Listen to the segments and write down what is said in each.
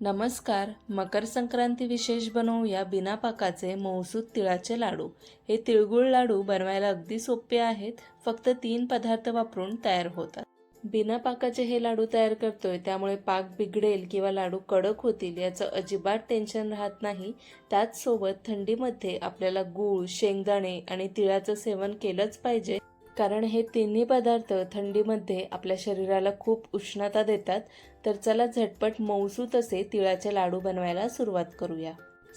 नमस्कार मकर संक्रांती विशेष बनवूया बिना पाकाचे मौसूद तिळाचे लाडू. हे तिळगुळ लाडू बनवायला अगदी सोपे आहेत फक्त तीन पदार्थ वापरून तयार होतात. बिना पाकाचे हे लाडू तयार करतोय त्यामुळे पाक बिघडेल किंवा लाडू कडक होतील याचं अजिबात टेन्शन राहत नाही. त्याचसोबत थंडीमध्ये आपल्याला गूळ शेंगदाणे आणि तिळाचं सेवन केलंच पाहिजे. कारण हे तिन्ही पदार्थ थंडीमध्ये आपल्या शरीराला खूप उष्णता देतात. तर चला झटपट मऊसू तसे तिळाचे लाडू बनवायला सुरुवात करूया.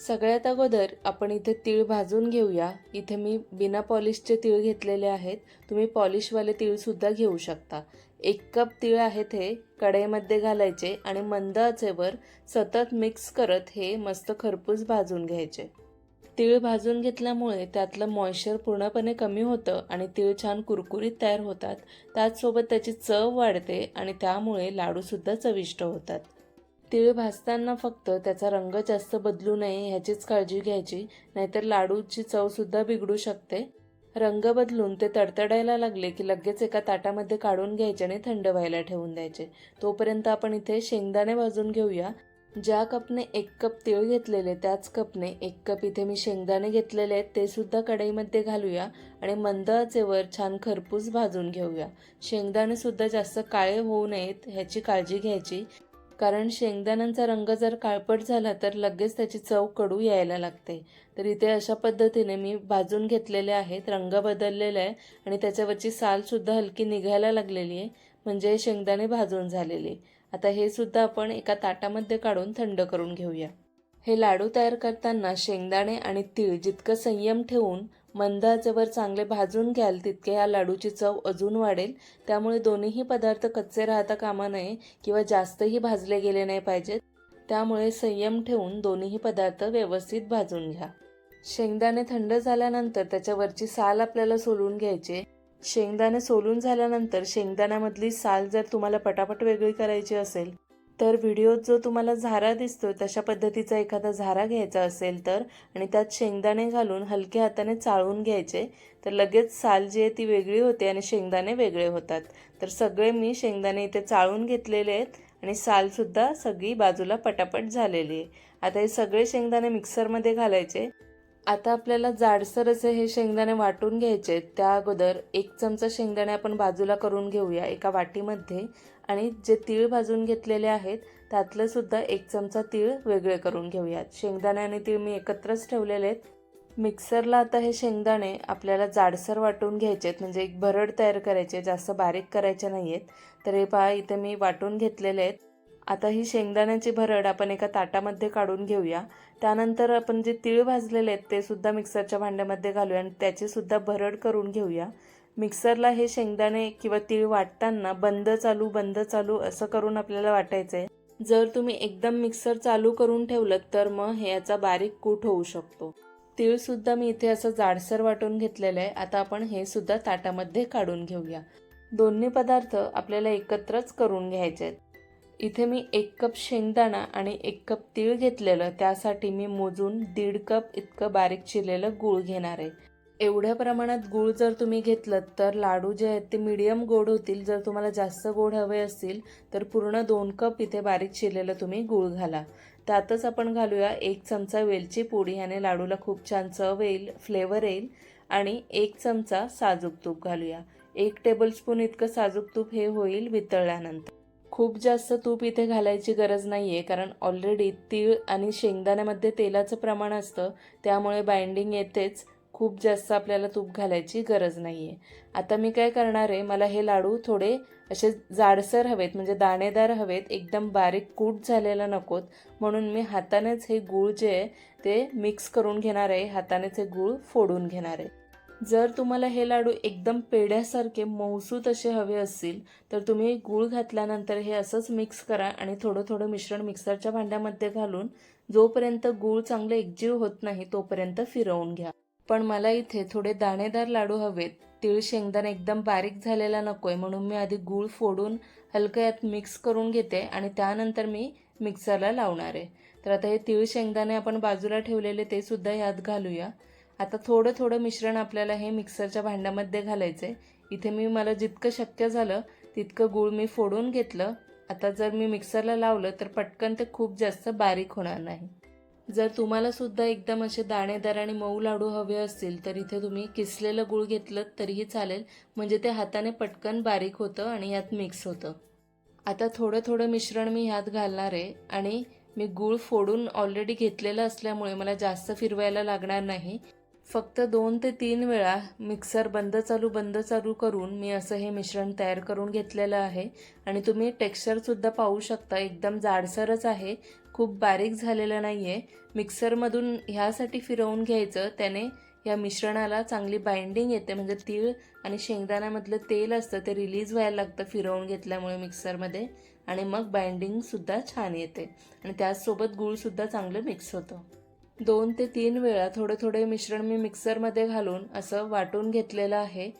सगळ्यात अगोदर आपण इथे तीळ भाजून घेऊया. इथे मी बिना पॉलिशचे तीळ घेतलेले आहेत. तुम्ही पॉलिशवाले तीळसुद्धा घेऊ शकता. एक कप तीळ आहेत हे कढईमध्ये घालायचे आणि मंद आचेवर सतत मिक्स करत हे मस्त खरपूस भाजून घ्यायचे. तीळ भाजून घेतल्यामुळे त्यातलं मॉइश्चर पूर्णपणे कमी होतं आणि तीळ छान कुरकुरीत तयार होतात. त्याचसोबत त्याची चव वाढते आणि त्यामुळे लाडूसुद्धा चविष्ट होतात. तीळ भाजताना फक्त त्याचा रंग जास्त बदलू नये ह्याचीच काळजी घ्यायची नाहीतर लाडूची चवसुद्धा बिघडू शकते. रंग बदलून ते तडतडायला लागले की लगेच एका ताटामध्ये काढून घ्यायचे आणि थंड व्हायला ठेवून द्यायचे. तोपर्यंत आपण इथे शेंगदाणे भाजून घेऊया. ज्या कपने एक कप तीळ घेतलेले त्याच कपने एक कप इथे मी शेंगदाणे घेतलेले आहेत ते सुद्धा कढईमध्ये घालूया आणि मंद आचेवर छान खरपूस भाजून घेऊया. शेंगदाणे सुद्धा जास्त काळे होऊ नयेत ह्याची काळजी घ्यायची. कारण शेंगदाण्यांचा रंग जर काळपट झाला तर लगेच त्याची चव कडू यायला लागते. तर इथे अशा पद्धतीने मी भाजून घेतलेले आहेत रंग बदललेला आहे आणि त्याच्यावरची सालसुद्धा हलकी निघायला लागलेली आहे. म्हणजे शेंगदाणे भाजून झालेले. आता हे सुद्धा आपण एका ताटामध्ये काढून थंड करून घेऊया. हे लाडू तयार करताना शेंगदाणे आणि तीळ जितकं संयम ठेवून मंद आचेवर चांगले भाजून घ्याल तितके या लाडूची चव अजून वाढेल. त्यामुळे दोन्हीही पदार्थ कच्चे राहता कामा नये किंवा जास्तही भाजले गेले नाही पाहिजेत. त्यामुळे संयम ठेवून दोन्हीही पदार्थ व्यवस्थित भाजून घ्या. शेंगदाणे थंड झाल्यानंतर त्याच्यावरची साल आपल्याला सोलून घ्यायची शेंगदाणे सोलून झाल्यानंतर शेंगदाण्यामधली साल जर तुम्हाला पटापट वेगळी करायची असेल तर व्हिडिओत जो तुम्हाला झारा दिसतो तशा पद्धतीचा एखादा झारा घ्यायचा असेल तर आणि त्यात शेंगदाणे घालून हलक्या हाताने चाळून घ्यायचे तर लगेच साल जी आहे ती वेगळी होते आणि शेंगदाणे वेगळे होतात. तर सगळे मी शेंगदाणे इथे चाळून घेतलेले आहेत आणि सालसुद्धा सगळी बाजूला पटापट झालेली आहे. आता हे सगळे शेंगदाणे मिक्सरमध्ये घालायचे. आता आपल्याला जाडसर असे हे शेंगदाणे वाटून घ्यायचे त्या अगोदर एक चमचा शेंगदाणे आपण बाजूला करून घेऊया एका वाटीमध्ये. आणि जे तीळ भाजून घेतलेले आहेत त्यातलं सुद्धा एक चमचा तीळ वेगळे करून घेऊयात. शेंगदाणे आणि तीळ मी एकत्रच ठेवलेले आहेत. मिक्सरला आता हे शेंगदाणे आपल्याला जाडसर वाटून घ्यायचे आहेत. म्हणजे एक भरड तयार करायचे जास्त बारीक करायचे नाही आहेत तर हे पहा इथे मी वाटून घेतलेले आहेत. आता ही शेंगदाण्याची भरड आपण एका ताटामध्ये काढून घेऊया. त्यानंतर आपण जे तीळ भाजलेले आहेत ते सुद्धा मिक्सरच्या भांड्यामध्ये घालूया आणि त्याची सुद्धा भरड करून घेऊया. मिक्सरला हे शेंगदाणे किंवा तीळ वाटताना बंद चालू बंद चालू असं करून आपल्याला वाटायचं आहे जर तुम्ही एकदम मिक्सर चालू करून ठेवलं तर मग हे याचा बारीक कूट होऊ शकतो. तीळसुद्धा मी इथे असं जाडसर वाटून घेतलेलं आहे. आता आपण हे सुद्धा ताटामध्ये काढून घेऊया. दोन्ही पदार्थ आपल्याला एकत्रच करून घ्यायचे आहेत. इथे मी एक कप शेंगदाणा आणि एक कप तीळ घेतलेलं त्यासाठी मी मोजून दीड कप इतकं बारीक चिरलेलं गूळ घेणार आहे. एवढ्या प्रमाणात गूळ जर तुम्ही घेतलं तर लाडू जे आहेत ते मिडियम गोड होतील. जर तुम्हाला जास्त गोड हवे असतील तर पूर्ण दोन कप इथे बारीक चिरलेलं तुम्ही गूळ घाला. त्यातच आपण घालूया एक चमचा वेलची पोडी. ह्याने लाडूला खूप छान चव येईल फ्लेवर येईल आणि एक चमचा साजूक तूप घालूया. एक टेबलस्पून इतकं साजूक तूप हे होईल वितळल्यानंतर. खूप जास्त तूप इथे घालायची गरज नाही आहे कारण ऑलरेडी तीळ आणि शेंगदाण्यामध्ये तेलाचं प्रमाण असतं त्यामुळे बाइंडिंग येतेच. खूप जास्त आपल्याला तूप घालायची गरज नाही आहे आता मी काय करणार आहे मला हे लाडू थोडे असे जाडसर हवेत म्हणजे दाणेदार हवेत एकदम बारीक कूट झालेला नकोत. म्हणून मी हातानेच हे गूळ जे आहे ते मिक्स करून घेणार आहे हातानेच हे गूळ फोडून घेणार आहे. जर तुम्हाला हे लाडू एकदम पेढ्यासारखे मऊसूत असे हवे असतील तर तुम्ही गूळ घातल्यानंतर हे असंच मिक्स करा आणि थोडं थोडं मिश्रण मिक्सरच्या भांड्यामध्ये घालून जोपर्यंत गूळ चांगले एकजीव होत नाही तोपर्यंत फिरवून घ्या. पण मला इथे थोडे दाणेदार लाडू हवेत. तीळ शेंगदाणा एकदम बारीक झालेला नकोय म्हणून मी आधी गूळ फोडून हलकं यात मिक्स करून घेते आणि त्यानंतर मी मिक्सरला लावणार आहे. तर आता हे तीळ शेंगदाणे आपण बाजूला ठेवलेले ते सुद्धा यात घालूया. आता थोडं थोडं मिश्रण आपल्याला हे मिक्सरच्या भांड्यामध्ये घालायचं आहे इथे मी मला जितकं शक्य झालं तितकं गूळ मी फोडून घेतलं. आता जर मी मिक्सरला लावलं तर पटकन ते खूप जास्त बारीक होणार नाही. जर तुम्हाला सुद्धा एकदम असे दाणेदार आणि मऊ लाडू हवे असतील तर इथे तुम्ही किसलेलं गूळ घेतलं तरीही चालेल. म्हणजे ते हाताने पटकन बारीक होतं आणि यात मिक्स होतं. आता थोडं थोडं मिश्रण मी ह्यात घालणार आहे आणि मी गूळ फोडून ऑलरेडी घेतलेलं असल्यामुळे मला जास्त फिरवायला लागणार नाही. फक्त दोन ते तीन वेळा मिक्सर बंद चालू बंद चालू करून मी असं हे मिश्रण तयार करून घेतलेलं आहे. आणि तुम्ही टेक्स्चरसुद्धा पाहू शकता एकदम जाडसरच आहे. खूप बारीक झालेलं नाही आहे मिक्सरमधून ह्यासाठी फिरवून घ्यायचं त्याने या मिश्रणाला चांगली बाइंडिंग येते. म्हणजे तीळ आणि शेंगदाण्यामधलं तेल असतं ते रिलीज व्हायला लागतं फिरवून घेतल्यामुळे मिक्सरमध्ये. आणि मग बाइंडिंगसुद्धा छान येते. आणि त्याचसोबत गूळसुद्धा चांगलं मिक्स होतं. दोन ते तीन वेळा थोडे थोडे मिश्रण मी मिक्सरमध्ये घालून असं वाटून घेतलेलं आहे.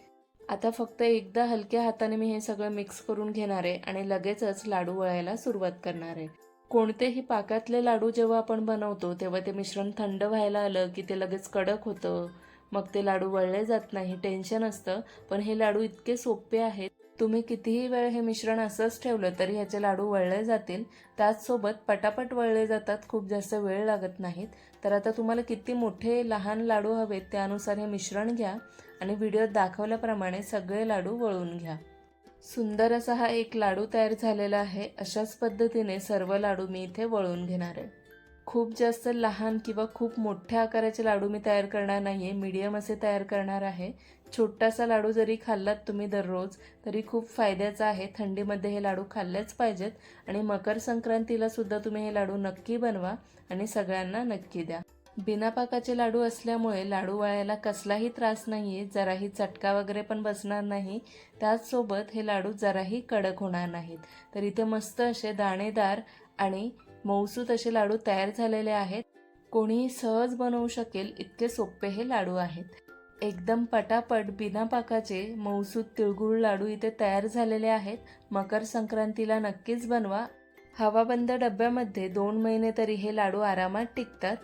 आता फक्त एकदा हलक्या हाताने मी हे सगळं मिक्स करून घेणार आहे आणि लगेचच लाडू वळायला सुरुवात करणार आहे. कोणतेही पाकातले लाडू जेव्हा आपण बनवतो तेव्हा ते मिश्रण थंड व्हायला आलं की ते लगेच कडक होतं. मग ते लाडू वळले जात नाही टेन्शन असतं. पण हे लाडू इतके सोपे आहेत तुम्ही कितीही वेळ हे मिश्रण असंच ठेवलं तरी ह्याचे लाडू वळले जातील. त्याचसोबत पटापट वळले जातात खूप जास्त वेळ लागत नाहीत. तर आता तुम्हाला किती मोठे लहान लाडू हवेत त्यानुसार हे मिश्रण घ्या आणि व्हिडिओत दाखवल्याप्रमाणे सगळे लाडू वळून घ्या. सुंदर असा हा एक लाडू तयार झालेला आहे. अशाच पद्धतीने सर्व लाडू मी इथे वळून घेणार आहे. खूप जास्त लहान किंवा खूप मोठ्या आकाराचे लाडू मी तयार करणार नाही आहे मीडियम असे तयार करणार आहे. छोटासा लाडू जरी खाल्लात तुम्ही दररोज तरी खूप फायद्याचा आहे. थंडीमध्ये हे लाडू खाल्लेच पाहिजेत आणि मकर संक्रांतीला सुद्धा तुम्ही हे लाडू नक्की बनवा आणि सगळ्यांना नक्की द्या. बिना पाकाचे लाडू असल्यामुळे लाडू वळायला कसलाही त्रास नाही आहे जराही चटका वगैरे पण बसणार नाही. त्याचसोबत हे लाडू जराही कडक होणार नाहीत. तर इथे मस्त असे दाणेदार आणि मऊसूत असे लाडू तयार झालेले आहेत. कोणीही सहज बनवू शकेल इतके सोपे हे लाडू आहेत. एकदम पटापट बिना पाकाचे मऊसूत तिळगुळ लाडू इथे तयार झालेले आहेत. मकर संक्रांतीला नक्कीच बनवा. हवाबंद डब्यामध्ये दोन महिने तरी हे लाडू आरामात टिकतात.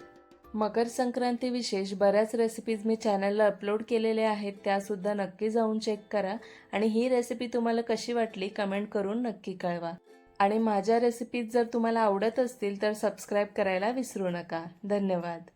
मकर संक्रांती विशेष बऱ्याच रेसिपीज मी चॅनलला अपलोड केलेले आहेत त्यासुद्धा नक्की जाऊन चेक करा. आणि ही रेसिपी तुम्हाला कशी वाटली कमेंट करून नक्की कळवा. आणि माझ्या रेसिपीज जर तुम्हाला आवडत असतील तर सबस्क्राईब करायला विसरू नका. धन्यवाद.